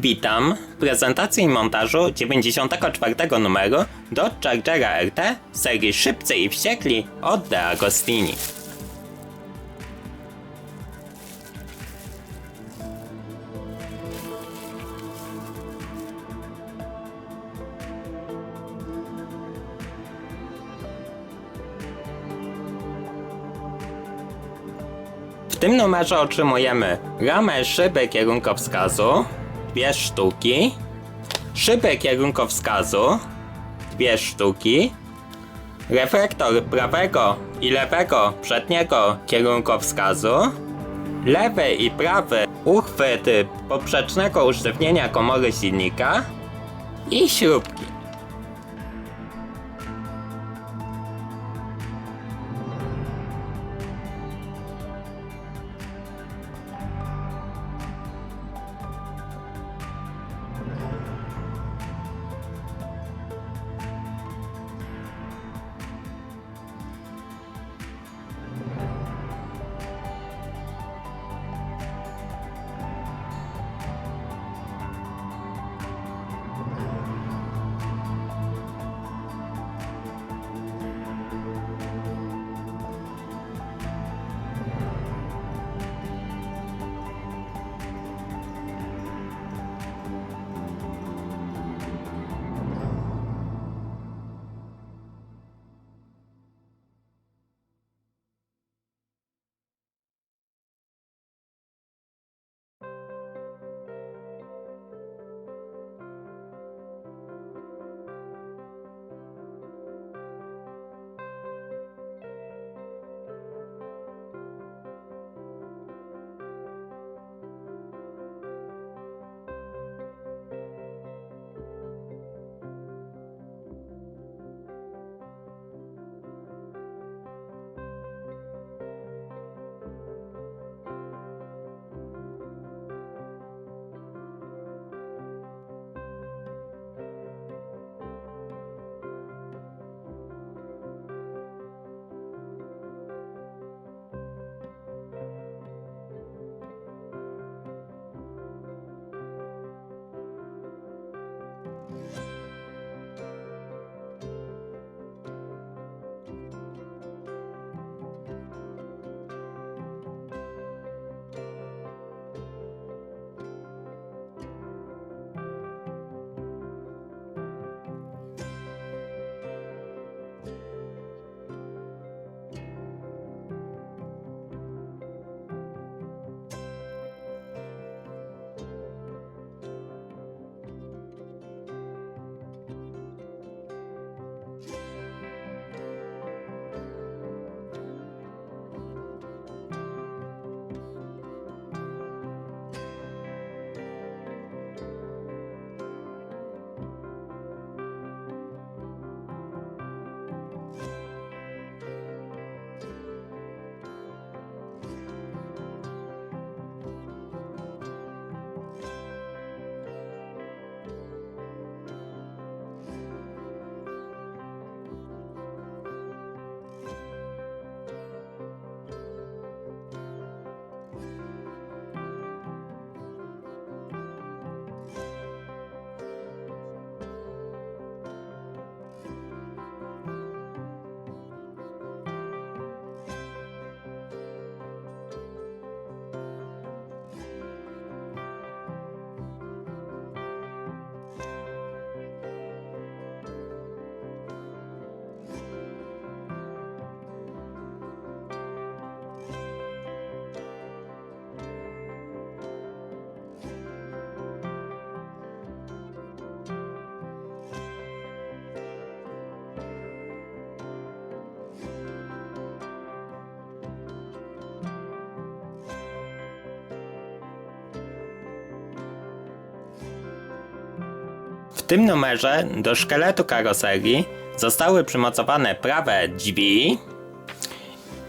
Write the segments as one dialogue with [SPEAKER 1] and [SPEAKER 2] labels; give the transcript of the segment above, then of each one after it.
[SPEAKER 1] Witam w prezentacji i montażu 94 numeru Dodge Chargera RT serii Szybcy i Wściekli od De Agostini. W tym numerze otrzymujemy ramę szyby kierunkowskazu, dwie sztuki, szybę kierunkowskazu, dwie sztuki, reflektor prawego i lewego przedniego kierunkowskazu, lewy i prawy uchwyty poprzecznego usztywnienia komory silnika. I śrubki. Thank you. Tym numerze do szkieletu karoserii zostały przymocowane prawe drzwi,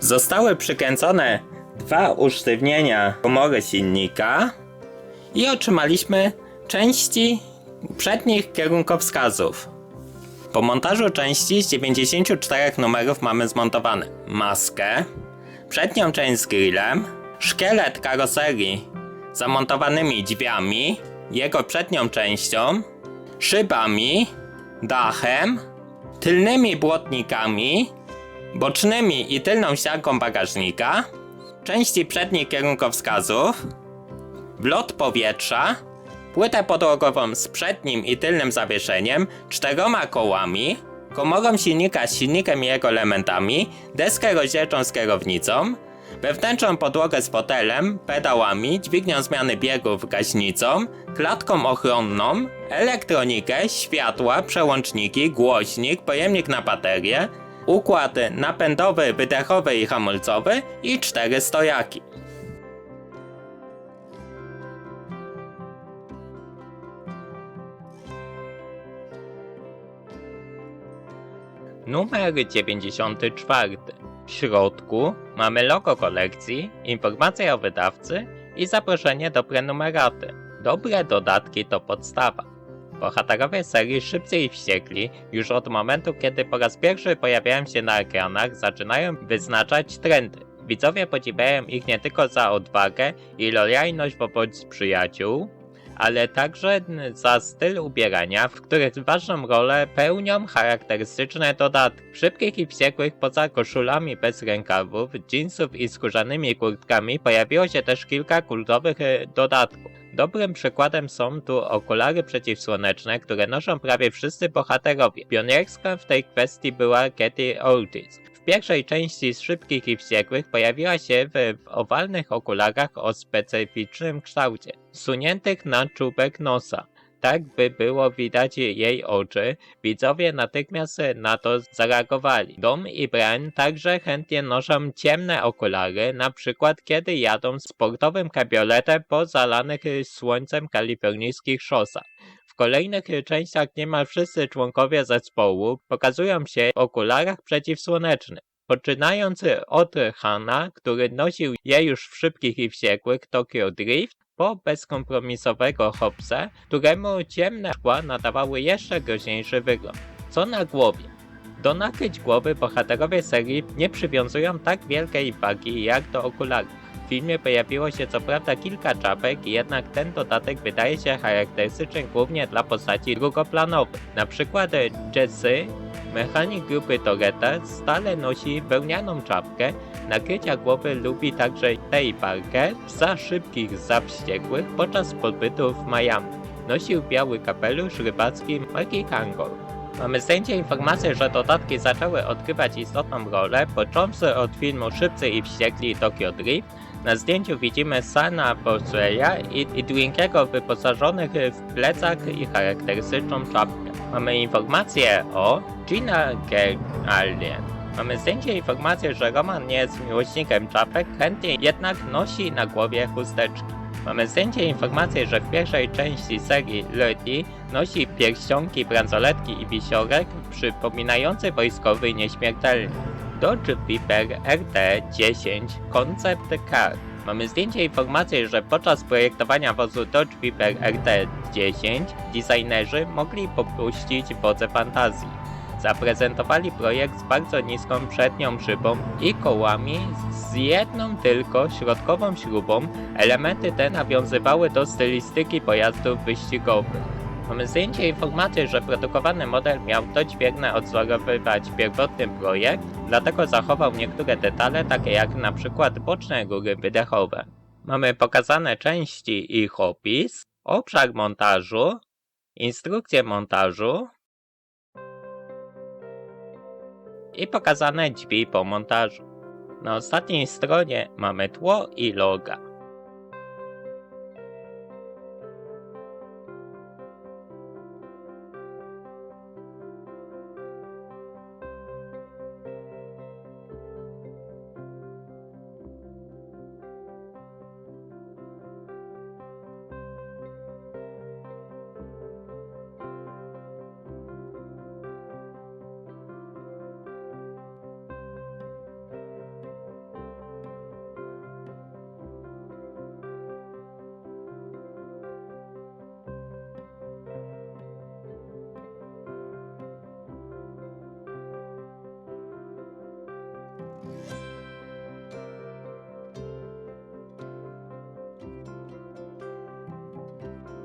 [SPEAKER 1] zostały przykręcone dwa usztywnienia komory silnika i otrzymaliśmy części przednich kierunkowskazów. Po montażu części z 94 numerów mamy zmontowane maskę, przednią część z grillem, szkielet karoserii zamontowanymi drzwiami, jego przednią częścią, szybami, dachem, tylnymi błotnikami, bocznymi i tylną ścianką bagażnika, części przednich kierunkowskazów, wlot powietrza, płytę podłogową z przednim i tylnym zawieszeniem, czteroma kołami, komorą silnika z silnikiem i jego elementami, deskę rozdzielczą z kierownicą, wewnętrzną podłogę z fotelem, pedałami, dźwignią zmiany biegów, gaśnicą, klatką ochronną, elektronikę, światła, przełączniki, głośnik, pojemnik na baterię, układ napędowy, wydechowy i hamulcowy i cztery stojaki. Numer 94. W środku mamy logo kolekcji, informacje o wydawcy i zaproszenie do prenumeraty. Dobre dodatki to podstawa. Bohaterowie serii Szybcy i Wściekli już od momentu, kiedy po raz pierwszy pojawiają się na ekranach, zaczynają wyznaczać trendy. Widzowie podziwiają ich nie tylko za odwagę i lojalność wobec przyjaciół, ale także za styl ubierania, w których ważną rolę pełnią charakterystyczne dodatki. Szybkich i Wściekłych poza koszulami bez rękawów, jeansów i skórzanymi kurtkami pojawiło się też kilka kultowych e, dodatków. Dobrym przykładem są tu okulary przeciwsłoneczne, które noszą prawie wszyscy bohaterowie. Pionierską w tej kwestii była Katie Ortiz. Pierwszej części z Szybkich i Wściekłych pojawiła się w, w owalnych okularach o specyficznym kształcie, suniętych na czubek nosa. Tak by było widać jej oczy, widzowie natychmiast na to zareagowali. Dom i Brian także chętnie noszą ciemne okulary, na przykład kiedy jadą sportowym kabrioletem po zalanych słońcem kalifornijskich szosach. W kolejnych częściach niemal wszyscy członkowie zespołu pokazują się w okularach przeciwsłonecznych. Poczynając od Hana, który nosił je już w szybkich i wściekłych Tokyo Drift, po bezkompromisowego Hobbsa, któremu ciemne szkła nadawały jeszcze groźniejszy wygląd. Co na głowie? Do nakryć głowy bohaterowie serii nie przywiązują tak wielkiej wagi jak do okularów. W filmie pojawiło się co prawda kilka czapek, jednak ten dodatek wydaje się charakterystyczny głównie dla postaci drugoplanowych. Na przykład Jesse, mechanik grupy Toretta, stale nosi wełnianą czapkę, nakrycia głowy lubi także Tay Parker, za szybkich zawściekłych podczas pobytu w Miami. Nosił biały kapelusz rybacki marki Kangol. Mamy zdjęcie informacji, że dodatki zaczęły odgrywać istotną rolę, począwszy od filmu Szybcy i Wściekli Tokyo Drift. Na zdjęciu widzimy Sana Bosweya i, i Dwinkiego wyposażonych w plecak i charakterystyczną czapkę. Mamy informację o Gina Alien. Mamy zdjęcie informację, że Roman nie jest miłośnikiem czapek, chętnie jednak nosi na głowie chusteczki. Mamy zdjęcie informację, że w pierwszej części serii Leti nosi pierścionki, bransoletki i wisiorek przypominający wojskowy nieśmiertelny. Dodge Viper RT-10 Concept Car. Mamy zdjęcie informacji, że podczas projektowania wozu Dodge Viper RT-10 designerzy mogli popuścić wodze fantazji. Zaprezentowali projekt z bardzo niską przednią szybą i kołami z jedną tylko środkową śrubą. Elementy te nawiązywały do stylistyki pojazdów wyścigowych. Mamy zdjęcie informacji, że produkowany model miał dźwiękne odzorowywać pierwotny projekt, dlatego zachował niektóre detale, takie jak na przykład boczne góry wydechowe. Mamy pokazane części i ich opis, obszar montażu, instrukcję montażu i pokazane drzwi po montażu. Na ostatniej stronie mamy tło i loga.